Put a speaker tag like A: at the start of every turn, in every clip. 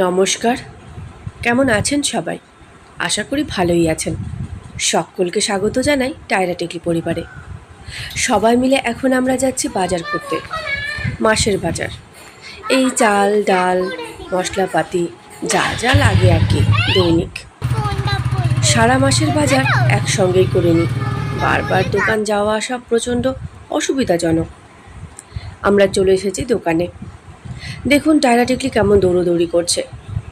A: নমস্কার। কেমন আছেন সবাই? আশা করি ভালোই আছেন। সকলকে স্বাগত জানাই টায়রা টেকলি পরিবারে। সবাই মিলে এখন আমরা যাচ্ছি বাজার করতে, মাসের বাজার। এই চাল, ডাল, মশলাপাতি, যা যা লাগে আর কি, দৈনিক। সারা মাসের বাজার একসঙ্গেই করে নিই। বারবার দোকান যাওয়া আসা প্রচণ্ড অসুবিধাজনক। আমরা চলে এসেছি দোকানে। দেখুন, টায়রা টিকলি কেমন দৌড়োদৌড়ি করছে।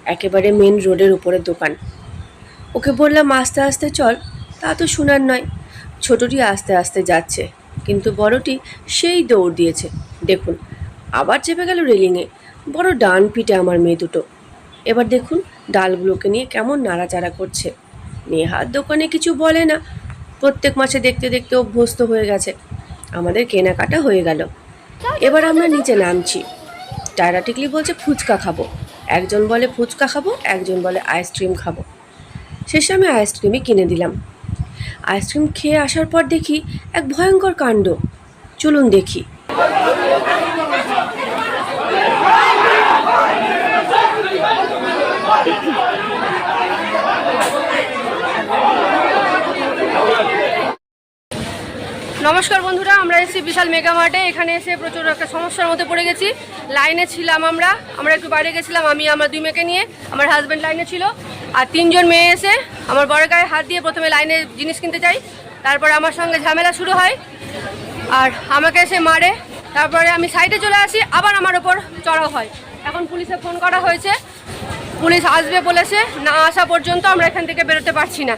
A: একেবারে মেন রোডের উপরের দোকান। ওকে বললাম, আস্তে আস্তে চল। তা তো শোনার নয়। ছোটটি আস্তে আস্তে যাচ্ছে, কিন্তু বড়টি সেই দৌড় দিয়েছে। দেখুন, আবার চেপে গেল রেলিংয়ে। বড় ডান পিটে আমার মেয়ে দুটো। এবার দেখুন, ডালগুলোকে নিয়ে কেমন নাড়াচাড়া করছে। নেহার দোকানে কিছু বলে না। প্রত্যেক মাসে দেখতে দেখতে অভ্যস্ত হয়ে গেছে। আমাদের কেনাকাটা হয়ে গেল। এবার আমরা নিচে নামছি। টায়রা টিকলি বলছে ফুচকা খাব। একজন বলে ফুচকা খাব, একজন বলে আইসক্রিম খাব। শেষে আমি আইসক্রিমই কিনে দিলাম। আইসক্রিম খেয়ে আসার পর দেখি এক ভয়ঙ্কর কাণ্ড। চলুন দেখি।
B: নমস্কার বন্ধুরা, আমরা এসেছি বিশাল মেগা মার্টে। এখানে এসে প্রচুর একটা সমস্যার মধ্যে পড়ে গেছি। লাইনে ছিলাম আমরা। আমরা একটু বাইরে গেছিলাম, আমি, আমার দুই মেয়েকে নিয়ে। আমার হাজব্যান্ড লাইনে ছিল। আর তিনজন মেয়ে এসে আমার বড় গায়ে হাত দিয়ে প্রথমে লাইনে জিনিস কিনতে চাই তারপরে আমার সঙ্গে ঝামেলা শুরু হয়। আর আমাকে এসে মারে। তারপরে আমি সাইডে চলে আসি, আবার আমার ওপর চড়াও হয়। এখন পুলিশে ফোন করা হয়েছে। পুলিশ আসবে বলেছে, না আসা পর্যন্ত আমরা এখান থেকে বেরোতে পারছি না।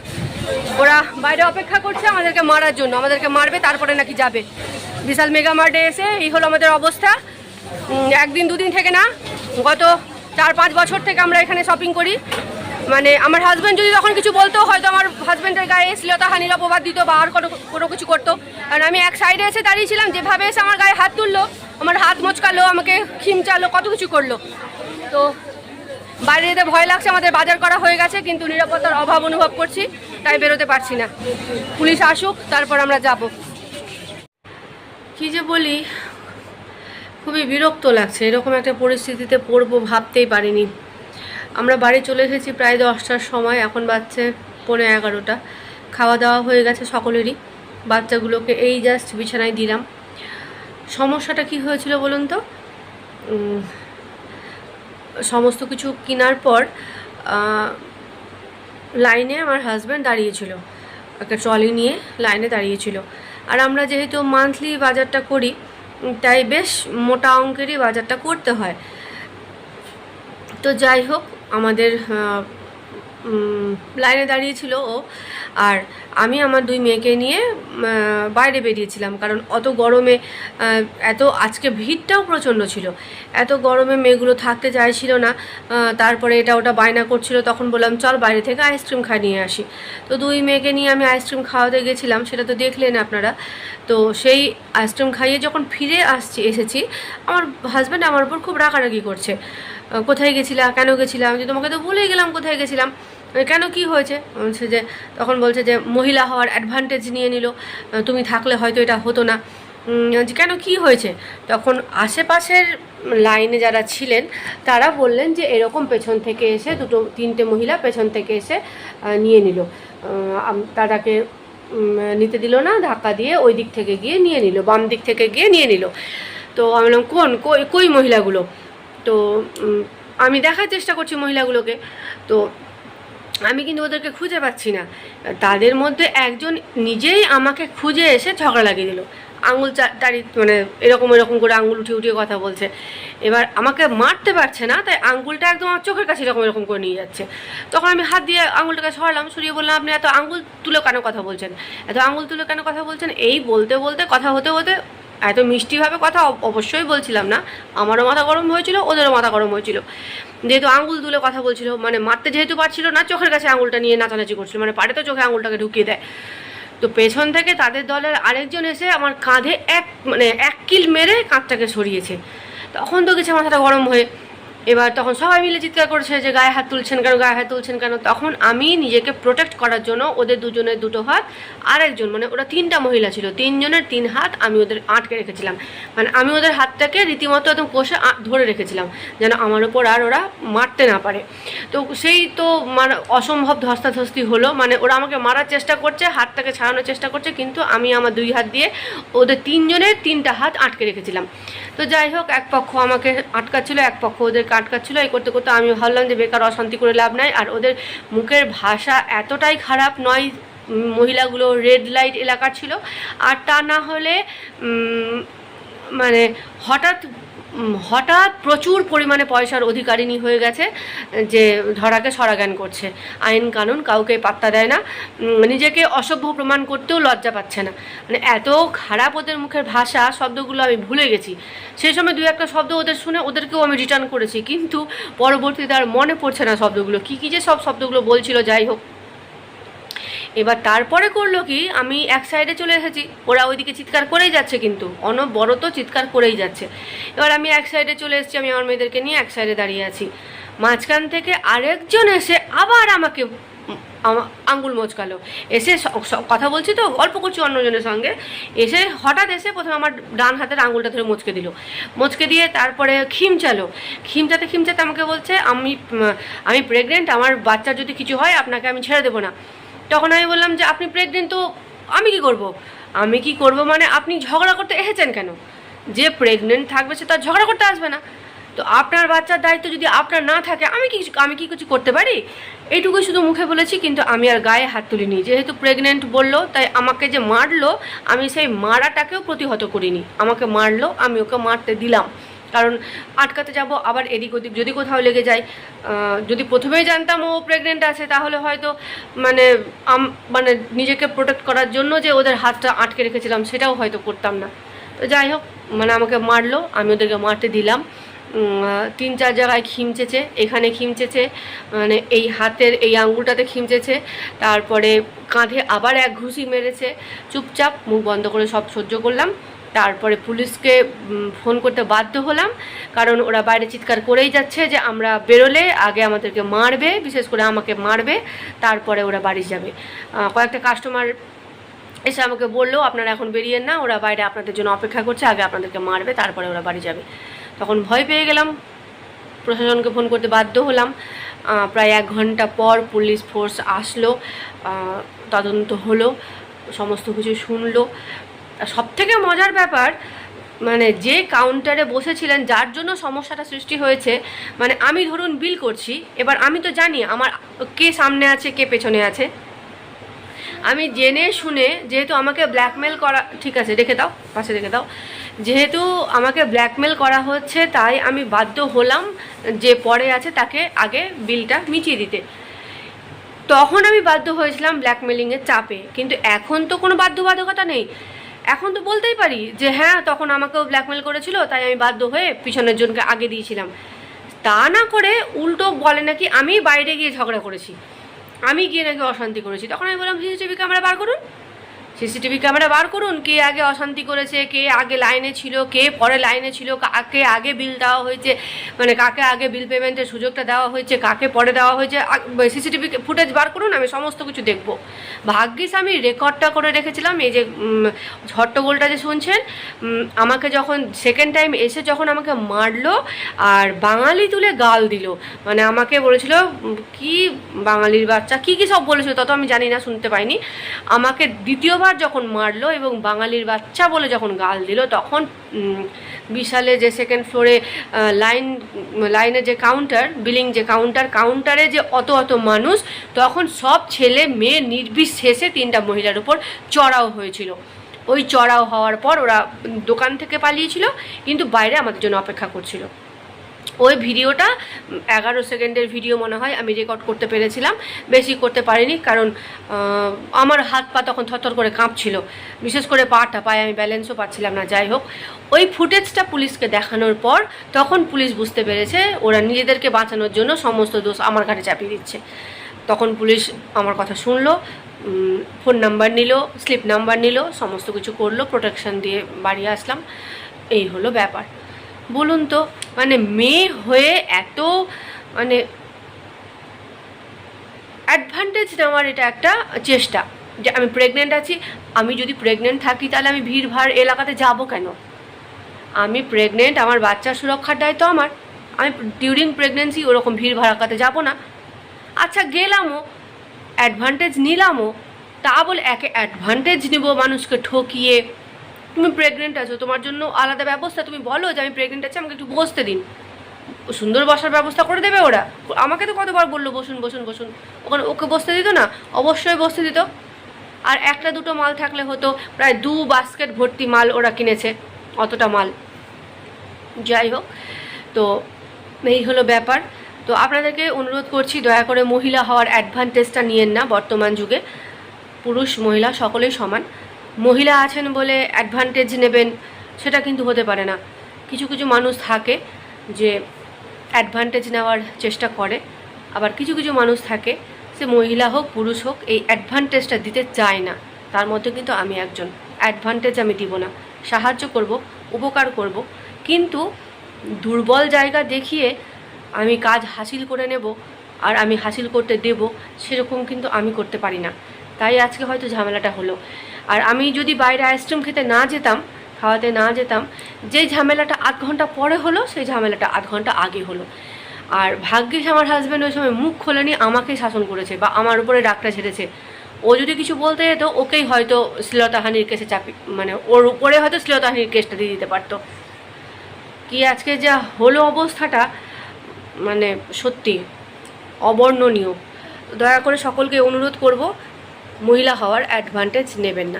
B: ওরা বাইরে অপেক্ষা করছে, আমাদেরকে মারার জন্য। আমাদেরকে মারবে, তারপরে নাকি যাবে। বিশাল মেগা মার্টে এসে, এই হলো আমাদের অবস্থা। একদিন, দুদিন থেকে না, গত চার, পাঁচ বছর থেকে আমরা এখানে শপিং করি। মানে আমার হাজব্যান্ড যদি তখন কিছু বলতো, হয়তো আমার হাজব্যান্ডের গায়ে শ্লীলতাহানির অপবাদ দিত বা আর কোনো কোনো কিছু করতো। কারণ আমি এক সাইডে এসে দাঁড়িয়েছিলাম, যেভাবে এসে আমার গায়ে হাত তুললো, আমার হাত মোচকালো, আমাকে খিমচালো কত কিছু করল। তো, বাইরে যেতে ভয় লাগছে, আমাদের বাজার করা হয়ে গেছে, কিন্তু নিরাপত্তার অভাব অনুভব করছি। তাই বেরোতে পারছি না। পুলিশ আসুক, তারপর আমরা যাব। কি যে বলি, খুবই বিরক্ত লাগছে। এরকম একটা পরিস্থিতিতে পড়ব ভাবতেই পারিনি। আমরা বাড়ি চলে এসেছি প্রায় দশটার সময়, এখন বাচ্চা পনেরো এগারোটা। খাওয়া দাওয়া হয়ে গেছে সকলেরই। বাচ্চাগুলোকে এই জাস্ট বিছানায় দিলাম। সমস্যাটা কি হয়েছিল বলুন তো? সমস্ত কিছু কেনার পর লাইনে আমার হাজব্যান্ড দাঁড়িয়েছিল। একটা ট্রলি নিয়ে লাইনে দাঁড়িয়েছিল। আর আমরা যেহেতু মান্থলি বাজারটা করি, তাই বেশ মোটা অঙ্কেরই বাজারটা করতে হয়। তো যাই হোক, আমাদের লাইনে দাঁড়িয়েছিল ও। আর আমি আমার দুই মেয়েকে নিয়ে বাইরে বেরিয়েছিলাম। কারণ অত গরমে এত আজকে ভিড়টাও প্রচণ্ড ছিল। এত গরমে মেয়েগুলো থাকতে চাইছিল না। তারপরে এটা ওটা বায়না করছিল। তখন বললাম, চল বাইরে থেকে আইসক্রিম খাই নিয়ে আসি। তো দুই মেয়েকে নিয়ে আমি আইসক্রিম খাওয়াতে গেছিলাম। সেটা তো দেখলেন আপনারা। তো সেই আইসক্রিম খাইয়ে যখন ফিরে আসছি, এসেছি, আমার হাজব্যান্ড আমার উপর খুব রাগারাগি করছে। কোথায় গেছিলা, কেন গেছিলাম যে তোমাকে তো ভুলেই গেলাম কোথায় গেছিলাম। কেন কি হয়েছে? বলছে যে, তখন বলছে যে, মহিলা হওয়ার অ্যাডভান্টেজ নিয়ে নিল। তুমি থাকলে হয়তো এটা হতো না। যে কেন কি হয়েছে? তখন আশেপাশের লাইনে যারা ছিলেন, তারা বললেন যে, এরকম পেছন থেকে এসে দুটো, তিনটে মহিলা পেছন থেকে এসে নিয়ে নিল। তারাকে নিতে দিল না, ধাক্কা দিয়ে ওই দিক থেকে গিয়ে নিয়ে নিল, বাম দিক থেকে গিয়ে নিয়ে নিল। তো আমি বললাম, কোন, কই কই মহিলাগুলো? তো আমি দেখার চেষ্টা করছি মহিলাগুলোকে। তো আমি কিন্তু ওদেরকে খুঁজে পাচ্ছি না। তাদের মধ্যে একজন নিজেই আমাকে খুঁজে এসে ঝগড়া লাগিয়ে দিল। আঙুল চা- তাড়ি মানে এরকম এরকম করে আঙুল উঠিয়ে উঠিয়ে কথা বলছে। এবার আমাকে মারতে পারছে না, তাই আঙুলটা একদম আমার চোখের কাছে এরকম এরকম করে নিয়ে যাচ্ছে। তখন আমি হাত দিয়ে আঙুলটাকে সরালাম, সরিয়ে বললাম, আপনি এত আঙুল তুলে কেন কথা বলছেন? এত আঙুল তুলে কেন কথা বলছেন? এই বলতে বলতে, কথা হতে হতে এত মিষ্টিভাবে কথা অব- অবশ্যই বলছিলাম না। আমারও মাথা গরম হয়েছিল, ওদেরও মাথা গরম হয়েছিল। যেহেতু আঙুল তুলে কথা বলছিল মানে মারতে যেহেতু পারছিল না, চোখের কাছে আঙুলটা নিয়ে নাচানাচি করছিল মানে পারে তো চোখে আঙুলটাকে ঢুকিয়ে দেয়। তো পেছন থেকে তাদের দলের আরেকজন এসে আমার কাঁধে এক মানে এক কিল মেরে কাঁধটাকে সরিয়েছে। তখন তো গেছে মাথাটা গরম হয়ে এবার তখন সবাই মিলে চিৎকার করেছে যে গায়ে হাত তুলছেন কেন, গায়ে হাত তুলছেন কেন? তখন আমি নিজেকে প্রোটেক্ট করার জন্য ওদের দুজনের দুটো হাত আর একজন মানে ওরা তিনটা মহিলা ছিল, তিনজনের তিন হাত আমি ওদের আটকে রেখেছিলাম। মানে আমি ওদের হাতটাকে রীতিমতো একদম কষে ধরে রেখেছিলাম, যেন আমার ওপর আর ওরা মারতে না পারে। তো সেই তো মানে অসম্ভব ধস্তাধস্তি হলো মানে ওরা আমাকে মারার চেষ্টা করছে, হাতটাকে ছাড়ানোর চেষ্টা করছে, কিন্তু আমি আমার দুই হাত দিয়ে ওদের তিনজনের তিনটা হাত আটকে রেখেছিলাম। তো যাই হোক, এক পক্ষ আমাকে আটকাচ্ছিল, এক পক্ষ ওদেরকে আটকাচ্ছিল এই করতে করতে আমি ভাবলাম যে বেকার অশান্তি করে লাভ নাই। আর ওদের মুখের ভাষা এতটাই খারাপ নয় মহিলাগুলো রেড লাইট এলাকা ছিল। আর তা না হলে মানে হঠাৎ হঠাৎ প্রচুর পরিমাণে পয়সার অধিকারিণী হয়ে গেছে, যে ধরাকে সরাজ্ঞান করছে। আইন কানুন কাউকে পাত্তা দেয় না নিজেকে অসভ্য প্রমাণ করতেও লজ্জা পাচ্ছে না। মানে এত খারাপ ওদের মুখের ভাষা, শব্দগুলো আমি ভুলে গেছি। সেই সময় দু একটা শব্দ ওদের শুনে ওদেরকেও আমি রিটার্ন করেছি, কিন্তু পরবর্তীতে আর মনে পড়ছে না শব্দগুলো। কী কী যে সব শব্দগুলো বলছিল, যাই হোক। এবার তারপরে করল কি, আমি এক সাইডে চলে এসেছি, ওরা ওইদিকে চিৎকার করেই যাচ্ছে কিন্তু, অনবরত চিৎকার করেই যাচ্ছে। এবার আমি এক সাইডে চলে এসেছি, আমি আমার মেয়েদেরকে নিয়ে এক সাইডে দাঁড়িয়ে আছি। মাঝখান থেকে আরেকজন এসে আবার আমাকে আঙ্গুল মোচকালো। এসে কথা বলছি তো, অল্প করছি অন্যজনের সঙ্গে। এসে হঠাৎ এসে প্রথমে আমার ডান হাতের আঙ্গুলটা ধরে মুচকে দিল। মুচকে দিয়ে তারপরে খিমচালো খিমচাতে খিমচাতে আমাকে বলছে, আমি আমি প্রেগনেন্ট আমার বাচ্চার যদি কিছু হয়, আপনাকে আমি ছেড়ে দেবো না। তখন আমি বললাম যে, আপনি প্রেগনেন্ট তো আমি কি করব? আমি কি করব মানে আপনি ঝগড়া করতে এসেছেন কেন? যে প্রেগনেন্ট থাকবে সে তার ঝগড়া করতে আসবে না। তো আপনার বাচ্চার দায়িত্ব যদি আপনার না থাকে, আমি কি আমি কি কিছু করতে পারি? এইটুকুই শুধু মুখে বলেছি, কিন্তু আমি আর গায়ে হাত তুলিনি। যেহেতু প্রেগনেন্ট বলল, তাই আমাকে যে মারলো, আমি সেই মারাটাকেও প্রতিহত করিনি। আমাকে মারলো, আমি ওকে মারতে দিলাম। কারণ আটকাতে যাব, আবার এদিক ওদিক যদি কোথাও লেগে যায়। যদি প্রথমেই জানতাম ও প্রেগনেন্ট আছে, তাহলে হয়তো মানে মানে নিজেকে প্রোটেক্ট করার জন্য যে ওদের হাতটা আটকে রেখেছিলাম, সেটাও হয়তো করতাম না। তো যাই হোক মানে আমাকে মারলো, আমি ওদেরকে মারতে দিলাম। তিন, চার জায়গায় খিমচেছে এখানে খিমচেছে মানে এই হাতের এই আঙ্গুলটাতে খিমচেছে তারপরে কাঁধে আবার এক ঘুষি মেরেছে। চুপচাপ মুখ বন্ধ করে সব সহ্য করলাম। তারপরে পুলিশকে ফোন করতে বাধ্য হলাম। কারণ ওরা বাইরে চিৎকার করেই যাচ্ছে যে আমরা বেরোলে আগে আমাদেরকে মারবে, বিশেষ করে আমাকে মারবে, তারপরে ওরা বাড়ি যাবে। কয়েকটা কাস্টমার এসে আমাকে বলল, আপনারা এখন বেরিয়েন না, ওরা বাইরে আপনাদের জন্য অপেক্ষা করছে, আগে আপনাদেরকে মারবে, তারপরে ওরা বাড়ি যাবে। তখন ভয় পেয়ে গেলাম। প্রশাসনকে ফোন করতে বাধ্য হলাম। প্রায় এক ঘণ্টা পর পুলিশ ফোর্স আসলো তদন্ত হলো, সমস্ত কিছু শুনলো। সব থেকে মজার ব্যাপার মানে যে কাউন্টারে বসেছিলেন, যার জন্য সমস্যাটা সৃষ্টি হয়েছে মানে আমি ধরুন বিল করছি, এবার আমি তো জানি আমার কে সামনে আছে, কে পেছনে আছে। আমি জেনে শুনে, যেহেতু আমাকে ব্ল্যাকমেল করা, ঠিক আছে রেখে দাও, পাশে রেখে দাও। যেহেতু আমাকে ব্ল্যাকমেল করা হচ্ছে, তাই আমি বাধ্য হলাম যে পরে আছে তাকে আগে বিলটা মিটিয়ে দিতে। তখন আমি বাধ্য হয়েছিলাম ব্ল্যাকমেলিংয়ের চাপে, কিন্তু এখন তো কোনো বাধ্যবাধকতা নেই। এখন তো বলতেই পারি যে হ্যাঁ তখন আমাকেও ব্ল্যাকমেল করেছিল, তাই আমি বাধ্য হয়ে পিছনের জনকে আগে দিয়েছিলাম। তা না করে উল্টো বলে নাকি আমি বাইরে গিয়ে ঝগড়া করেছি। আমি গিয়ে নাকি অশান্তি করেছি। তখন আমি বললাম সিসিটিভি ক্যামেরা বার করুন। সিসিটিভি ক্যামেরা বার করুন, কে আগে অশান্তি করেছে, কে আগে লাইনে ছিল, কে পরে লাইনে ছিল, কাকে আগে বিল দেওয়া হয়েছে মানে কাকে আগে বিল পেমেন্টের সুযোগটা দেওয়া হয়েছে, কাকে পরে দেওয়া হয়েছে সিসিটিভি ফুটেজ বার করুন, আমি সমস্ত কিছু দেখব। ভাগ্যিস আমি রেকর্ডটা করে রেখেছিলাম, এই যে হট্টগোলটা যে শুনছেন আমাকে যখন সেকেন্ড টাইম এসে যখন আমাকে মারলো আর বাঙালি তুলে গাল দিল মানে আমাকে বলেছিল কি বাঙালির বাচ্চা, কি কি সব বলেছিল তত আমি জানি না, শুনতে পাইনি। আমাকে দ্বিতীয়বার যখন মারলো এবং বাঙালির বাচ্চা বলে যখন গাল দিল, তখন বিশালে যে সেকেন্ড ফ্লোরে লাইন লাইনে যে কাউন্টার বিলিং যে কাউন্টার কাউন্টারে যে অত অত মানুষ, তখন সব ছেলে মেয়ে নির্বিশেষে তিনটা মহিলার উপর চড়াও হয়েছিল। ওই চড়াও হওয়ার পর ওরা দোকান থেকে পালিয়েছিল, কিন্তু বাইরে আমাদের জন্য অপেক্ষা করছিল। ওই ভিডিওটা, এগারো সেকেন্ডের ভিডিও মনে হয় আমি রেকর্ড করতে পেরেছিলাম। বেশি করতে পারিনি কারণ আমার হাত পা তখন থরথর করে কাঁপছিল। বিশেষ করে পাটা, পায়ে আমি ব্যালেন্সও পাচ্ছিলাম না, যাই হোক। ওই ফুটেজটা পুলিশকে দেখানোর পর তখন পুলিশ বুঝতে পেরেছে ওরা নিজেদেরকে বাঁচানোর জন্য সমস্ত দোষ আমার ঘাটে চাপিয়ে দিচ্ছে। তখন পুলিশ আমার কথা শুনলো ফোন নাম্বার নিল স্লিপ নাম্বার নিল, সমস্ত কিছু করল প্রোটেকশন দিয়ে বাড়ি আসলাম। এই হলো ব্যাপার। বলুন তো মানে মেয়ে হয়ে এত মানে অ্যাডভান্টেজ নেওয়ার এটা একটা চেষ্টা যে আমি প্রেগনেন্ট আছি, আমি যদি প্রেগনেন্ট থাকি তাহলে আমি ভিড় ভাড় এলাকাতে যাব কেন? আমি প্রেগনেন্ট আমার বাচ্চার সুরক্ষার দায়িত্ব আমার। আমি ডিউরিং প্রেগনেন্সি ওরকম ভিড় ভাড়াকাতে যাব না। আচ্ছা গেলামও অ্যাডভান্টেজ নিলামও, তা বলে একে অ্যাডভান্টেজ নিব মানুষকে ঠকিয়ে। তুমি প্রেগনেন্ট আছো, তোমার জন্য আলাদা ব্যবস্থা, তুমি বলো যে আমি প্রেগনেন্ট আছি, আমাকে একটু বসতে দিন। সুন্দর বসার ব্যবস্থা করে দেবে ওরা। আমাকে তো কতবার বলল, বসুন বসুন বসুন। ওখানে ওকে বসতে দিত না? অবশ্যই বসতে দিত। আর একটা দুটো মাল থাকলে হতো, প্রায় দু বাস্কেট ভর্তি মাল ওরা কিনেছে, অতটা মাল। যাই হোক, তো এই হলো ব্যাপার। তো আপনাদেরকে অনুরোধ করছি, দয়া করে মহিলা হওয়ার অ্যাডভান্টেজটা নিয়েন না বর্তমান যুগে। পুরুষ, মহিলা সকলেই সমান। মহিলা আছেন বলে অ্যাডভান্টেজ নেবেন, সেটা কিন্তু হতে পারে না। কিছু কিছু মানুষ থাকে যে অ্যাডভান্টেজ নেওয়ার চেষ্টা করে, আবার কিছু কিছু মানুষ থাকে সে মহিলা হোক, পুরুষ হোক, এই অ্যাডভান্টেজটা দিতে চায় না। তার মধ্যে কিন্তু আমি একজন। অ্যাডভান্টেজ আমি দিব না। সাহায্য করব, উপকার করব। কিন্তু দুর্বল জায়গা দেখিয়ে আমি কাজ হাসিল করে নেব আর আমি হাসিল করতে দেব, সেরকম কিন্তু আমি করতে পারি না। তাই আজকে হয়তো ঝামেলাটা হলো। আর আমি যদি বাইরে আইসক্রিম খেতে না যেতাম, খাওয়াতে না যেতাম, যে ঝামেলাটা আধ ঘণ্টা পরে হলো, সেই ঝামেলাটা আধ ঘণ্টা আগে হলো। আর ভাগ্যিস আমার হাজব্যান্ড ওই সময় মুখ খোলেনি, আমাকেই শাসন করেছে বা আমার উপরে ডাকটা ছেড়েছে। ও যদি কিছু বলতে যেত, ওকেই হয়তো শ্লীলতাহানির কেসে চাপি মানে ওর উপরে হয়তো শ্লীলতাহানির কেসটা দিয়ে দিতে পারতো। কি আজকে যা হলো অবস্থাটা মানে সত্যি অবর্ণনীয়। দয়া করে সকলকে অনুরোধ করব মহিলা হওয়ার অ্যাডভান্টেজ নেবেন না।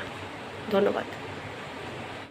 B: ধন্যবাদ।